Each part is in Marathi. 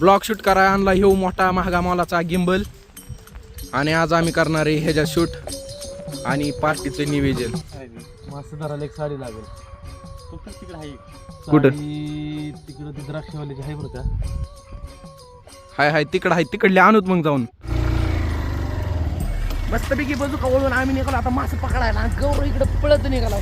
ब्लॉग शूट करायला आणला ह्यो मोठा महागा मोलाचा गिंबल. आणि आज आम्ही करणार आहे ह्याच्यात शूट आणि पार्टीचं निवेदन. मासे धरायला एक साडी लागेल. तिकडे आहे कुठं? साडी तिकडं ती द्राक्षवाल्याची आहे बरं का. हाय हाय तिकडं हाय तिकडले आणूत मग जाऊन. मस्तपैकी बाजू वळून आम्ही निघालो. आता मासे पकडायला आणि गौरव इकडे पळत निघाला.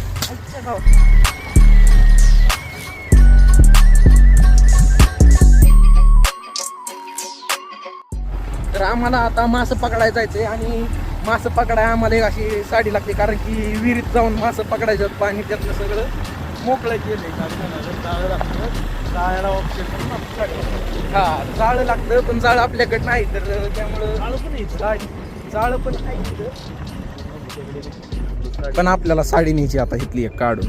तर आम्हाला आता मासं पकडायला जायचंय आणि मासं पकडाय आम्हाला एक अशी साडी लागते कारण की विहिरीत जाऊन मासं पकडायचं पाणी त्यातलं सगळं मोकळं केलंय. जाळं लागतं जाळ्याला ऑप्शन हा जाळं लागतं पण जाळं आपल्याकडे नाही तर त्यामुळं जाळं पण नाही. पण आपल्याला साडी न्यायची आता इथली एक काढून.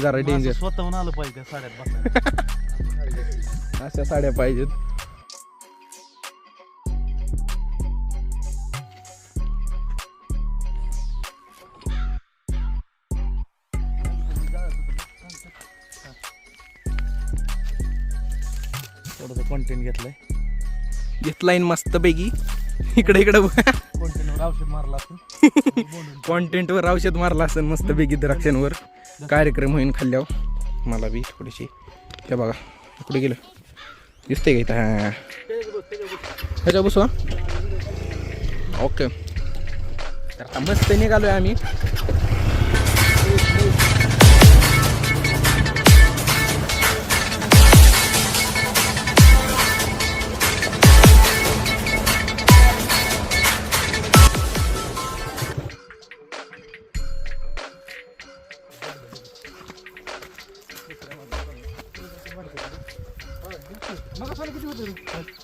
जरा डेंजर स्वतःहून आलं पाहिजे त्या साड्यात बसायला. अशा साड्या पाहिजेत. थोडंसं कॉन्टेंट घेतलंय. घेतलाय मस्त पैकी इकडे इकडे. कॉन्टेंटवर औषध मारला असेल. कॉन्टेंटवर औषध मारलं असेल मस्त पैकी द्राक्षांवर. कार्यक्रम होईन खाल्ल्यावर. मला बी थोडीशी. त्या बघा कुठे गेलं. दिसते का इथं? हां. ह्याच्या बसवा ओके. तर आता मस्त निघालोय आम्ही.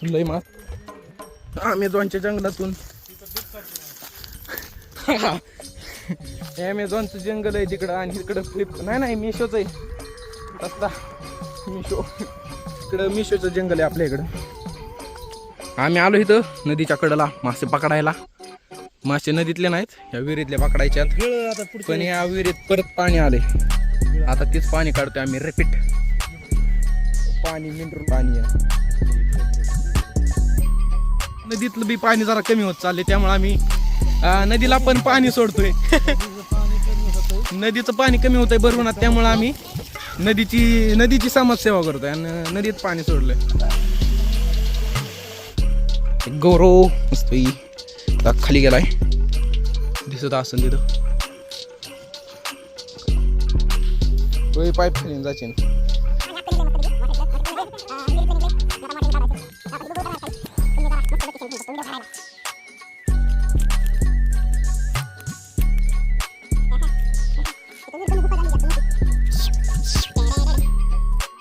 लय मास. अमेझॉनच्या जंगलातून. अमेझॉनचं जंगल आहे तिकडं आणि इकडं फ्लिप नाही नाही मिशोचं आहे. रस्ता. मिशो इकडं मिशोचं जंगल आहे आपल्या इकडं. आम्ही आलो इथं नदीच्या कडेला मासे पकडायला. मासे नदीतले नाहीत या विहिरीतले पकडायच्यात पुढे पण या विहिरीत परत पाणी आले आता तेच पाणी काढतोय आम्ही रिपीट पाणी मिनरल पाणी आहे. नदीतलं बी पाणी जरा कमी होत चालले त्यामुळे आम्ही अं, नदीला पण पाणी सोडतोय. नदीचं पाणी कमी होतंय भरवणात त्यामुळे आम्ही नदीची नदीची समाजसेवा करतोय आणि नदीत पाणी सोडलंय. गौरव मस्त आता खाली गेलाय. दिसत असेल तिथं. पाईप खाली जाशील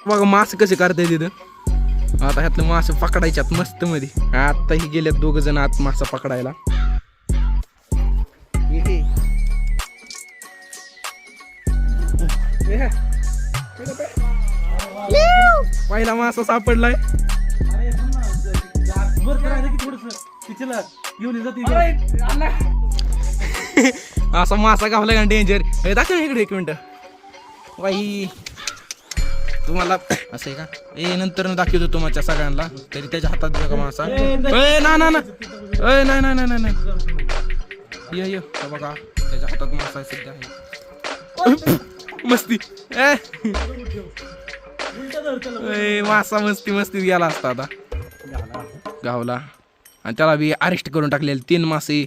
बघा मास कसे करताय तिथं आता ह्यातलं मासे पकडायच्यात मस्त मध्ये आता ही गेल्यात दोघ जण आत मासा पकडायला. पहिला मासा सापडलाय. असा मासा गावला का डेंजर दाखव इकडे एक मिनिट. बाई. तुम्हाला असं आहे का? ए नंतर दाखवतो तुमच्या सगळ्यांना. तरी त्याच्या हातात बघा का मासा ए ना ना ना. ए नाही नाही नाही नाही. नाही ये. ये बघा त्याच्या हातात मासा आहे सध्या. मस्ती. ए. ए, मासा मस्ती मस्ती गेला असता आता. गावला. आणि त्याला बी अरेस्ट करून टाकलेले तीन मासे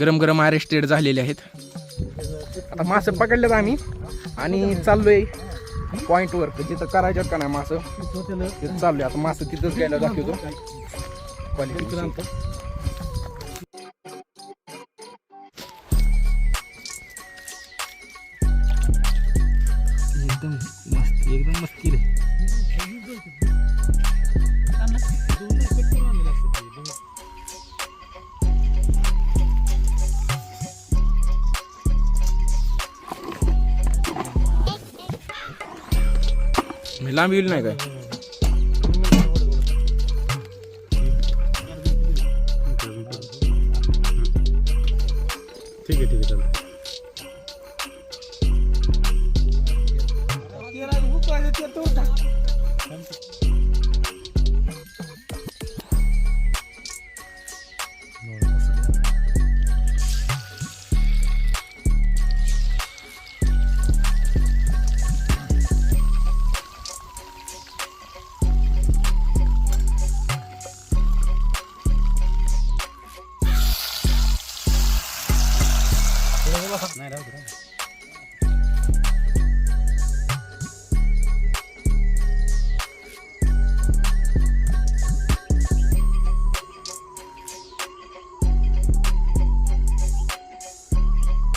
गरम गरम अरेस्टेड झालेले आहेत. आता मासे पकडलेत आम्ही. आणि चाललोय. पॉईंटवर जिथं करायच्यात का नाही मासं? तिथं चाललोय. आता मासं तिथंच घ्यायला दाखवतो. क्वालिटी म्हणजे लांब येईल नाही काय? ठीक आहे ठीक आहे चालतं